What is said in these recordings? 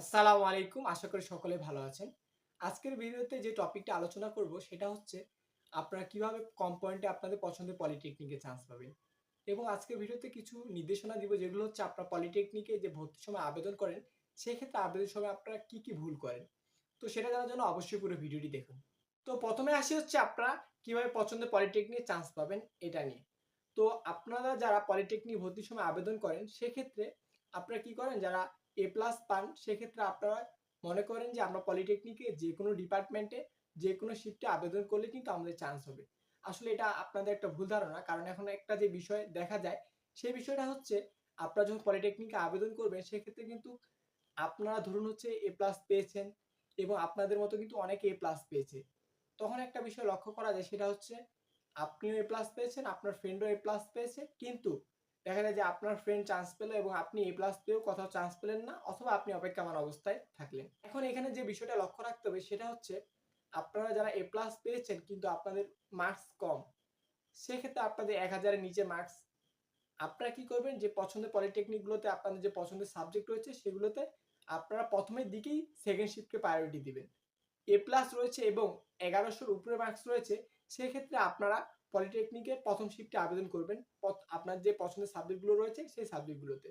আসসালামু আলাইকুম, আশা করি সকলে ভালো আছেন। আজকের ভিডিওতে যে টপিকটা আলোচনা করব, সেটা হচ্ছে আপনারা কীভাবে কম পয়েন্টে আপনাদের পছন্দের পলিটেকনিকে চান্স পাবেন। এবং আজকের ভিডিওতে কিছু নির্দেশনা দিব, যেগুলো হচ্ছে আপনারা পলিটেকনিকে যে ভর্তির সময় আবেদন করেন, সেক্ষেত্রে আবেদন সময় আপনারা কি কি ভুল করেন। তো সেটা জানার জন্য অবশ্যই পুরো ভিডিওটি দেখুন। তো প্রথমে আসি হচ্ছে আপনারা কীভাবে পছন্দের পলিটেকনিকে চান্স পাবেন, এটা নিয়ে। তো আপনারা যারা পলিটেকনিক ভর্তির সময় আবেদন করেন, সেক্ষেত্রে আপনারা কি করেন, যারা এ প্লাস পান, সেক্ষেত্রে আপনারা মনে করেন যে আমরা পলিটেকনিকে যে কোনো ডিপার্টমেন্টে যে কোনো শিফটে আবেদন করলে কিন্তু আমাদের চান্স হবে। আসলে এটা আপনাদের একটা ভুল ধারণা, কারণ এখন একটা যে বিষয় দেখা যায়, সেই বিষয়টা হচ্ছে আপনারা যখন পলিটেকনিকে আবেদন করবেন, সেক্ষেত্রে কিন্তু আপনারা ধরুন হচ্ছে এ প্লাস পেয়েছেন এবং আপনাদের মতো কিন্তু অনেকে এ প্লাস পেয়েছে। তখন একটা বিষয় লক্ষ্য করা যায়, সেটা হচ্ছে আপনিও এ প্লাস পেয়েছেন, আপনার ফ্রেন্ডও এ প্লাস পেয়েছে, কিন্তু দেখা যায় যে আপনার ফ্রেন্ড চান্স পেল এবং আপনি এ প্লাস পেয়েও কোথাও চান্স পেলেন না, অথবা আপনি অপেক্ষামান অবস্থায় থাকলেন। এখন এখানে যে বিষয়টা লক্ষ্য রাখতে হবে সেটা হচ্ছে, আপনারা যারা এ প্লাস পেয়েছেন কিন্তু আপনাদের মার্কস কম, সেক্ষেত্রে আপনাদের এক হাজারের নিচে মার্কস আপনারা কি করবেন যে পছন্দের পলিটেকনিকগুলোতে আপনাদের যে পছন্দের সাবজেক্ট রয়েছে সেগুলোতে আপনারা প্রথমের দিকেই সেকেন্ড শিফটকে প্রায়োরিটি দিবেন। এ প্লাস রয়েছে এবং এগারোশোর উপরে মার্কস রয়েছে, সেক্ষেত্রে আপনারা পলিটেকনিকে প্রথম শিফটে আবেদন করবেন আপনার যে পছন্দের সাবজেক্টগুলো রয়েছে সেই সাবজেক্টগুলোতে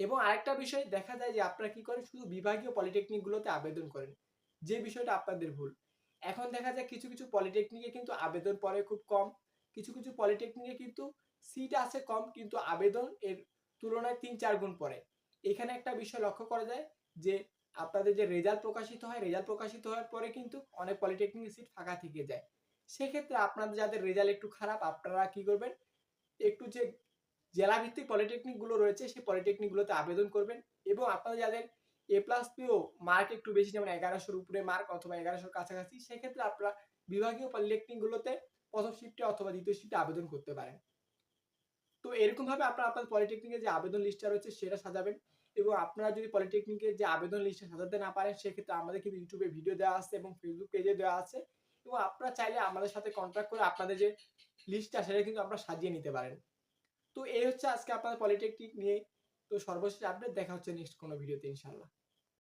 এবং আরেকটা বিষয়, দেখা যায় যে আপনারা কি করেন, শুধু বিভাগীয় পলিটেকনিকগুলোতে আবেদন করেন, যে বিষয়টা আপনাদের ভুল। এখন দেখা যায় কিছু কিছু পলিটেকনিকে কিন্তু আবেদন পড়ে খুব কম, কিছু কিছু পলিটেকনিকে কিন্তু সিট আছে কম, কিন্তু আবেদন এর তুলনায় তিন, চার গুণ পড়ে এখানে একটা বিষয় লক্ষ্য করা যায় যে আপনাদের যে রেজাল্ট প্রকাশিত হয় রেজাল্ট প্রকাশিত হওয়ার পরে কিন্তু অনেক পলিটেকনিক সিট ফাঁকা থেকে যায়। সেক্ষেত্রে আপনাদের যাদের রেজাল্ট একটু খারাপ, আপনারা কি করবেন? একটু যে জেলা ভিত্তিক পলিটেকনিকগুলো রয়েছে, সেই পলিটেকনিক গুলোতে আবেদন করবেন এবং আপনাদের যাদের এ প্লাস পেও মার্ক একটু বেশি, যেমন এগারোশোর উপরে মার্ক অথবা এগারোশোর কাছাকাছি, সেক্ষেত্রে আপনারা বিভাগীয় পলিটেকনিক গুলোতে প্রথম শিফটে অথবা দ্বিতীয় শিফটে আবেদন করতে পারেন। তো এরকম ভাবে আপনারা আপনার পলিটেকনিকের যে আবেদন লিস্টটা রয়েছে, সেটা সাজাবেন। এবং আপনারা যদি পলিটেকনিকের যে আবেদন লিস্টে সাজাতে না পারেন, সেক্ষেত্রে আমাদের কিন্তু ইউটিউবে ভিডিও দেওয়া আছে এবং ফেসবুক পেজে দেওয়া আছে। এবং আপনারা চাইলে আমাদের সাথে কন্ট্যাক্ট করে আপনাদের যে লিস্টটা সেটা কিন্তু আপনারা সাজিয়ে নিতে পারেন। তো এই হচ্ছে আজকে আপনাদের পলিটেকনিক নিয়ে। তো সর্বশেষ আপডেট দেখা হচ্ছে নেক্সট কোনো ভিডিওতে ইনশাল্লাহ